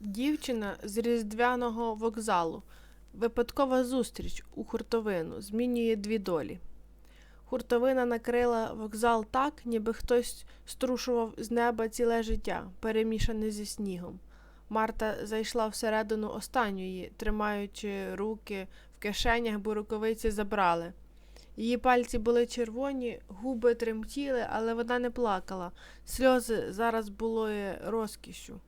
Дівчина з різдвяного вокзалу. Випадкова зустріч у хуртовину змінює дві долі. Хуртовина накрила вокзал так, ніби хтось струшував з неба ціле життя, перемішане зі снігом. Марта зайшла всередину останньої, тримаючи руки в кишенях, бо рукавиці забрали. Її пальці були червоні, губи тремтіли, але вона не плакала. Сльози зараз були розкішю.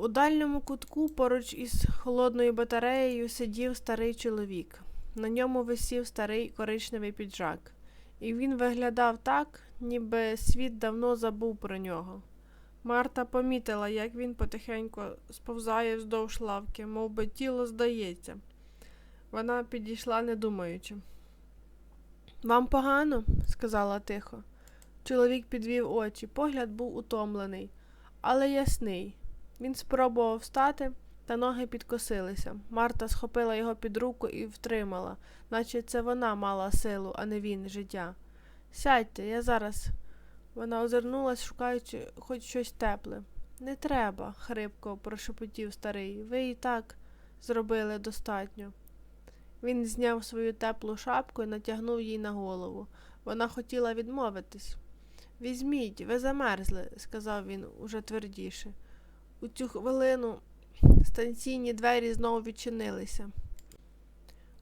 У дальньому кутку поруч із холодною батареєю сидів старий чоловік. На ньому висів старий коричневий піджак, і він виглядав так, ніби світ давно забув про нього. Марта помітила, як він потихеньку сповзає вздовж лавки, мов би тіло здається. Вона підійшла, не думаючи. Вам погано? сказала тихо. Чоловік підвів очі, погляд був утомлений, але ясний. Він спробував встати, та ноги підкосилися. Марта схопила його під руку і втримала, наче це вона мала силу, а не він життя. Сядьте, я зараз. Вона озирнулась, шукаючи хоч щось тепле. Не треба, хрипко прошепотів старий. Ви і так зробили достатньо. Він зняв свою теплу шапку і натягнув їй на голову. Вона хотіла відмовитись. Візьміть, ви замерзли, сказав він уже твердіше. У цю хвилину станційні двері знову відчинилися.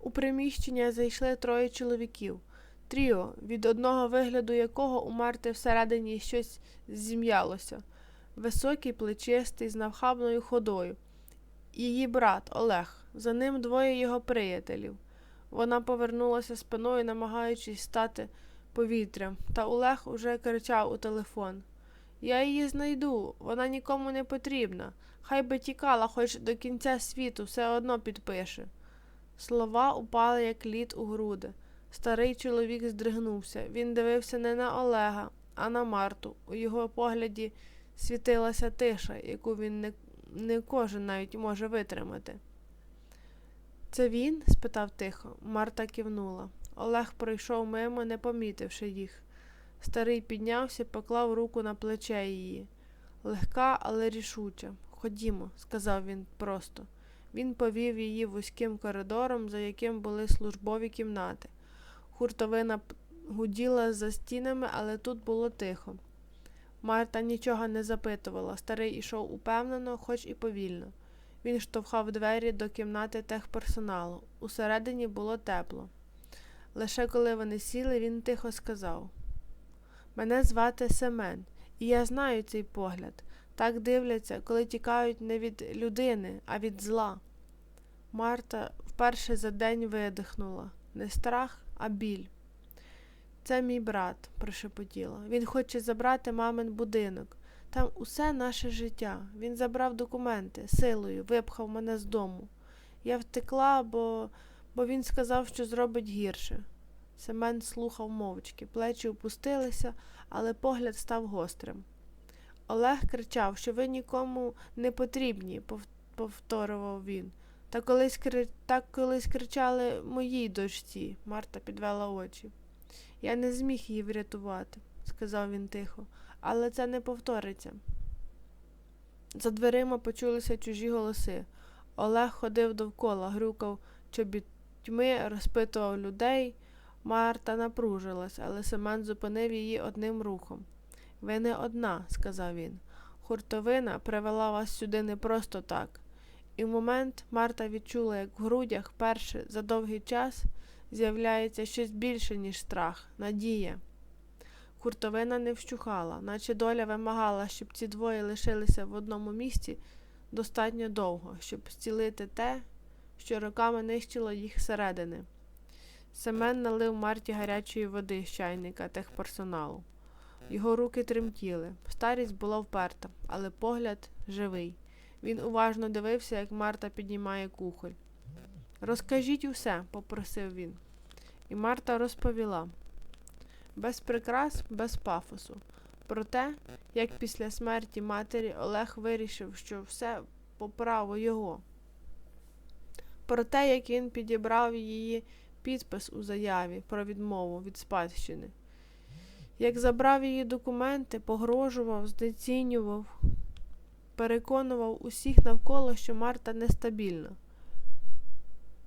У приміщення зайшли троє чоловіків. Тріо, від одного вигляду якого у Марти всередині щось зім'ялося. Високий, плечистий, з навхабною ходою. Її брат Олег, за ним двоє його приятелів. Вона повернулася спиною, намагаючись стати повітрям, та Олег уже кричав у телефон. Я її знайду, вона нікому не потрібна. Хай би тікала хоч до кінця світу, все одно підпише. Слова упали, як лід у груди. Старий чоловік здригнувся. Він дивився не на Олега, а на Марту. У його погляді світилася тиша, яку він не, не кожен навіть може витримати. Це він? спитав тихо. Марта кивнула. Олег пройшов мимо, не помітивши їх. Старий піднявся, поклав руку на плече її. Легка, але рішуча. Ходімо, сказав він просто. Він повів її вузьким коридором, за яким були службові кімнати. Хуртовина гуділа за стінами, але тут було тихо. Марта нічого не запитувала. Старий ішов упевнено, хоч і повільно. Він штовхав двері до кімнати техперсоналу. Усередині було тепло. Лише коли вони сіли, він тихо сказав Мене звати Семен, і я знаю цей погляд. Так дивляться, коли тікають не від людини, а від зла. Марта вперше за день видихнула не страх, а біль. Це мій брат, прошепотіла. Він хоче забрати мамин будинок. Там усе наше життя. Він забрав документи силою, випхав мене з дому. Я втекла, бо, бо він сказав, що зробить гірше. Семен слухав мовчки, плечі опустилися, але погляд став гострим. Олег кричав, що ви нікому не потрібні, повторював він. Та колись так колись кричали моїй дочці, Марта підвела очі. Я не зміг її врятувати, сказав він тихо, але це не повториться. За дверима почулися чужі голоси. Олег ходив довкола, грюкав чобітьми, розпитував людей. Марта напружилась, але Семен зупинив її одним рухом. Ви не одна, сказав він. Хуртовина привела вас сюди не просто так. І в момент Марта відчула, як в грудях перше за довгий час з'являється щось більше, ніж страх, надія. Хуртовина не вщухала, наче доля вимагала, щоб ці двоє лишилися в одному місці достатньо довго, щоб зцілити те, що роками нищило їх зсередини. Семен налив Марті гарячої води з чайника техперсоналу. Його руки тремтіли. Старість була вперта, але погляд живий. Він уважно дивився, як Марта піднімає кухоль. Розкажіть усе, попросив він. І Марта розповіла без прикрас, без пафосу. Про те, як після смерті матері Олег вирішив, що все по праву його. Про те, як він підібрав її підпис у заяві про відмову від спадщини, як забрав її документи, погрожував, знецінював переконував усіх навколо, що Марта нестабільна.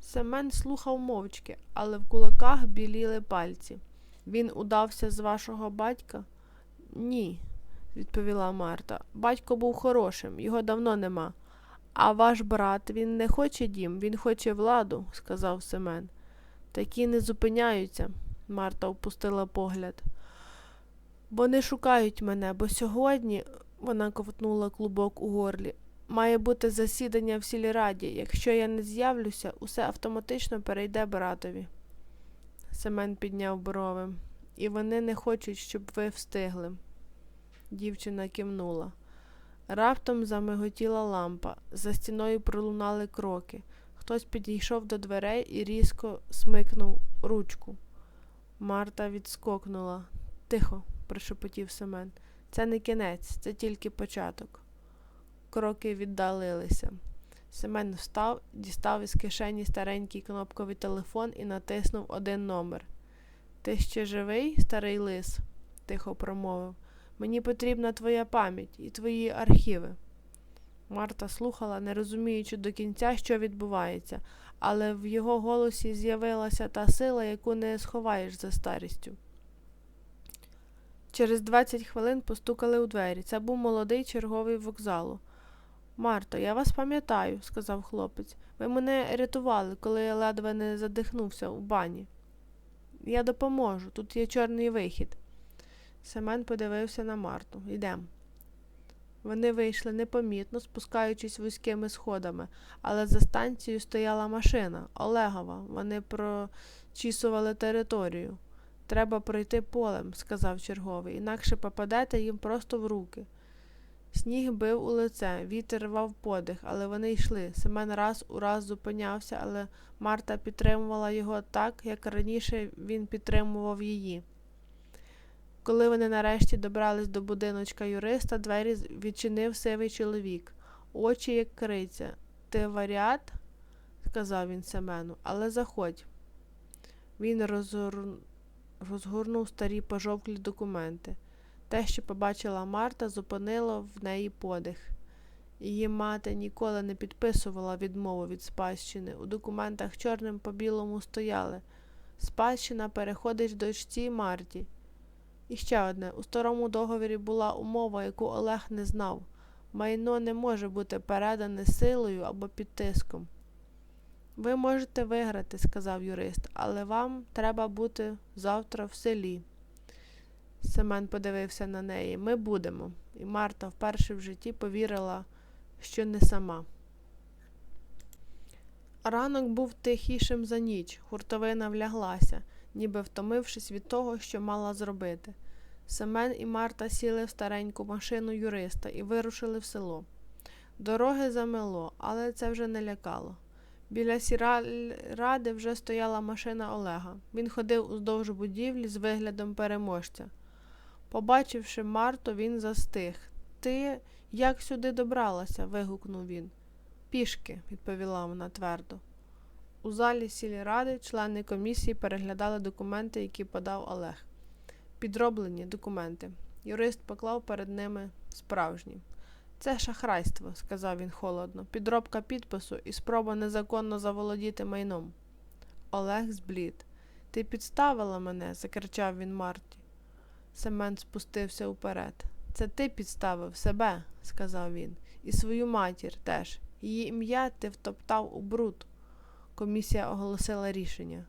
Семен слухав мовчки, але в кулаках біліли пальці. Він удався з вашого батька? Ні, відповіла Марта. Батько був хорошим, його давно нема. А ваш брат, він не хоче дім, він хоче владу, сказав Семен. Такі не зупиняються, Марта опустила погляд. Вони шукають мене, бо сьогодні, вона ковтнула клубок у горлі, має бути засідання в сільраді. Якщо я не з'явлюся, усе автоматично перейде братові. Семен підняв брови. І вони не хочуть, щоб ви встигли. Дівчина кивнула. Раптом замиготіла лампа, за стіною пролунали кроки. Хтось підійшов до дверей і різко смикнув ручку. Марта відскокнула. Тихо, прошепотів Семен. Це не кінець, це тільки початок. Кроки віддалилися. Семен встав, дістав із кишені старенький кнопковий телефон і натиснув один номер. Ти ще живий, старий лис? тихо промовив. Мені потрібна твоя пам'ять і твої архіви. Марта слухала, не розуміючи до кінця, що відбувається, але в його голосі з'явилася та сила, яку не сховаєш за старістю. Через 20 хвилин постукали у двері. Це був молодий черговий вокзалу. Марто, я вас пам'ятаю, сказав хлопець. Ви мене рятували, коли я ледве не задихнувся у бані. Я допоможу, тут є чорний вихід. Семен подивився на Марту. Йдем. Вони вийшли непомітно, спускаючись вузькими сходами, але за станцією стояла машина Олегова. Вони прочісували територію. Треба пройти полем, сказав черговий, інакше попадете їм просто в руки. Сніг бив у лице, вітер рвав подих, але вони йшли. Семен раз у раз зупинявся, але Марта підтримувала його так, як раніше він підтримував її. Коли вони нарешті добрались до будиночка юриста, двері відчинив сивий чоловік, очі, як криця. Ти варіат? сказав він Семену, але заходь. Він розгор... розгорнув старі пожовклі документи. Те, що побачила Марта, зупинило в неї подих. Її мати ніколи не підписувала відмову від спадщини. У документах чорним по білому стояли. Спадщина переходить дочці Марті. І ще одне у старому договорі була умова, яку Олег не знав майно не може бути передане силою або під тиском. Ви можете виграти, сказав юрист, але вам треба бути завтра в селі. Семен подивився на неї. Ми будемо. І Марта вперше в житті повірила, що не сама. Ранок був тихішим за ніч, хуртовина вляглася, ніби втомившись від того, що мала зробити. Семен і Марта сіли в стареньку машину юриста і вирушили в село. Дороги замело, але це вже не лякало. Біля сіради вже стояла машина Олега. Він ходив уздовж будівлі з виглядом переможця. Побачивши Марту, він застиг. Ти як сюди добралася? вигукнув він. Пішки, відповіла вона твердо. У залі сільради члени комісії переглядали документи, які подав Олег. Підроблені документи. Юрист поклав перед ними справжні. Це шахрайство, сказав він холодно, підробка підпису і спроба незаконно заволодіти майном. Олег зблід. Ти підставила мене, закричав він Марті. Семен спустився уперед. Це ти підставив себе, сказав він, і свою матір теж. Її ім'я ти втоптав у бруд. Комісія оголосила рішення.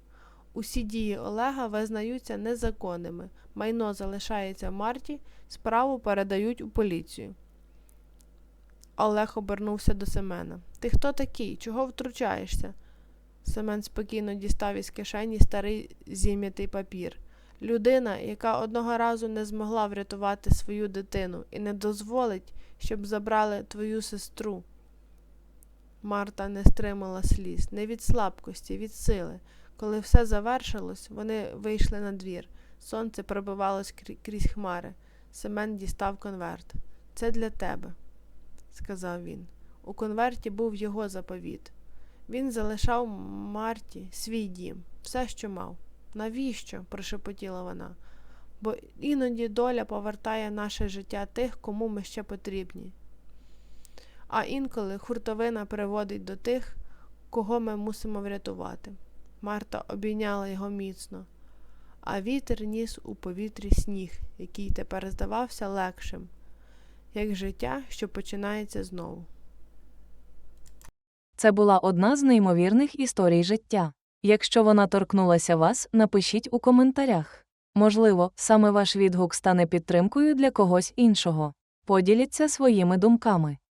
Усі дії Олега визнаються незаконними, майно залишається Марті, справу передають у поліцію. Олег обернувся до Семена. Ти хто такий? Чого втручаєшся? Семен спокійно дістав із кишені старий зім'ятий папір. Людина, яка одного разу не змогла врятувати свою дитину і не дозволить, щоб забрали твою сестру. Марта не стримала сліз, не від слабкості, від сили. Коли все завершилось, вони вийшли на двір. Сонце пробивалось крізь хмари. Семен дістав конверт. Це для тебе, сказав він. У конверті був його заповіт. Він залишав Марті свій дім, все, що мав. Навіщо? прошепотіла вона. Бо іноді доля повертає наше життя тих, кому ми ще потрібні. А інколи хуртовина приводить до тих, кого ми мусимо врятувати. Марта обійняла його міцно, а вітер ніс у повітрі сніг, який тепер здавався легшим, як життя, що починається знову. Це була одна з неймовірних історій життя. Якщо вона торкнулася вас, напишіть у коментарях. Можливо, саме ваш відгук стане підтримкою для когось іншого. Поділіться своїми думками.